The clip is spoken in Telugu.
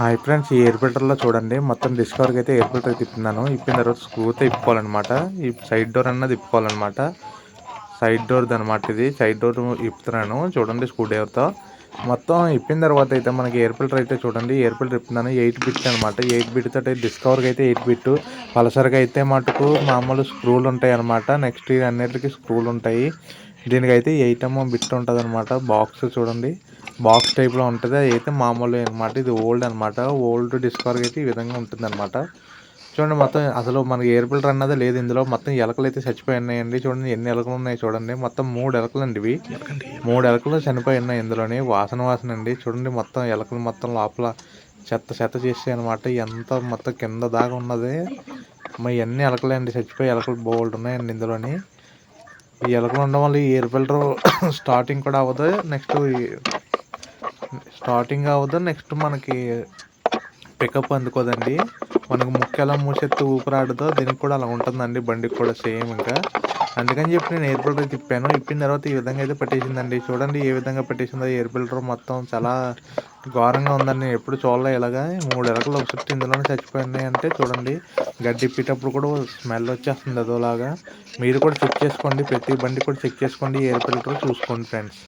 హాయ్ ఫ్రెండ్స్ ఈ ఎయిర్ ఫిల్టర్లో చూడండి. మొత్తం డిస్కవర్కి అయితే ఎయిర్ ఫిల్టర్ తిప్పినాను ఇప్పిన తర్వాత స్క్రూ అయితే ఇప్పుకోవాలన్నమాట. ఈ సైడ్ డోర్ అన్నది ఇప్పుకోవాలన్నమాట. సైడ్ డోర్ది అనమాట ఇది. సైడ్ డోర్ ఇప్పుతున్నాను. చూడండి స్క్రూ డ్రైవర్తో మొత్తం ఇప్పిన తర్వాత అయితే మనకి ఎయిర్ ఫిల్టర్ అయితే చూడండి. ఎయిర్ ఫిల్టర్ ఇప్పుతున్నాను. ఎయిట్ బిట్ అనమాట ఎయిట్ బిట్ తోటి డిస్కవర్కి అయితే ఎయిట్ బిట్ పలసరిగా అయితే మటుకు మామూలు స్క్రూలు ఉంటాయి అనమాట నెక్స్ట్ అన్నిటికీ స్క్రూలు ఉంటాయి. దీనికైతే ఎయిట్ ఎంఎం బిట్ ఉంటుంది అనమాట బాక్స్ చూడండి. బాక్స్ టైప్లో ఉంటుంది. అది అయితే మామూలు అనమాట ఇది ఓల్డ్ అనమాట ఓల్డ్ డిస్కవర్కి అయితే ఈ విధంగా ఉంటుంది అనమాట చూడండి మొత్తం అసలు మనకి ఎయిర్ ఫిల్టర్ అన్నది లేదు. ఇందులో మొత్తం ఎలకలు అయితే చచ్చిపోయి ఉన్నాయండి చూడండి ఎన్ని ఎలకలు ఉన్నాయి చూడండి. మొత్తం మూడు ఎలకలు అండి ఇవి. మూడు ఎలకలు చనిపోయి ఉన్నాయి ఇందులోని. వాసన వాసన అండి. చూడండి మొత్తం ఎలకలు మొత్తం లోపల చెత్త చెత్త చేసాయి అనమాట ఎంత మొత్తం కింద దాకా ఉన్నది. మరి ఎన్ని ఎలకలే అండి. చచ్చిపోయి ఎలకలు బోల్డ్ ఉన్నాయండి ఇందులోని. ఈ ఎలకలు ఉండడం వల్ల ఈ ఎయిర్ ఫిల్టర్ స్టార్టింగ్ కూడా అవ్వదు. నెక్స్ట్ స్టార్టింగ్ అవ్వదు నెక్స్ట్ మనకి పికప్ అందుకోదండి. మనకు ముక్క ఎలా మూసెత్తి ఊపిరాడదో దీనికి కూడా అలా ఉంటుందండి బండికి కూడా సేమ్ ఇంకా. అందుకని చెప్పి నేను ఎయిర్ ఫిల్టర్ తిప్పాను. ఇప్పిన తర్వాత ఈ విధంగా అయితే పట్టేసిందండి. చూడండి ఏ విధంగా పట్టేసిందో ఎయిర్ ఫిల్టర్ మొత్తం చాలా ఘోరంగా ఉందండి. నేను ఎప్పుడు చూడలే ఇలాగా మూడు ఎలకలు ఒకసారి ఇందులోనే చచ్చిపోయినాయి అంటే చూడండి గడ్డి ఇప్పేటప్పుడు కూడా స్మెల్ వచ్చేస్తుంది అదోలాగా. మీరు కూడా చెక్ చేసుకోండి ప్రతి బండి కూడా చెక్ చేసుకోండి ఎయిర్ ఫిల్టర్ చూసుకోండి ఫ్రెండ్స్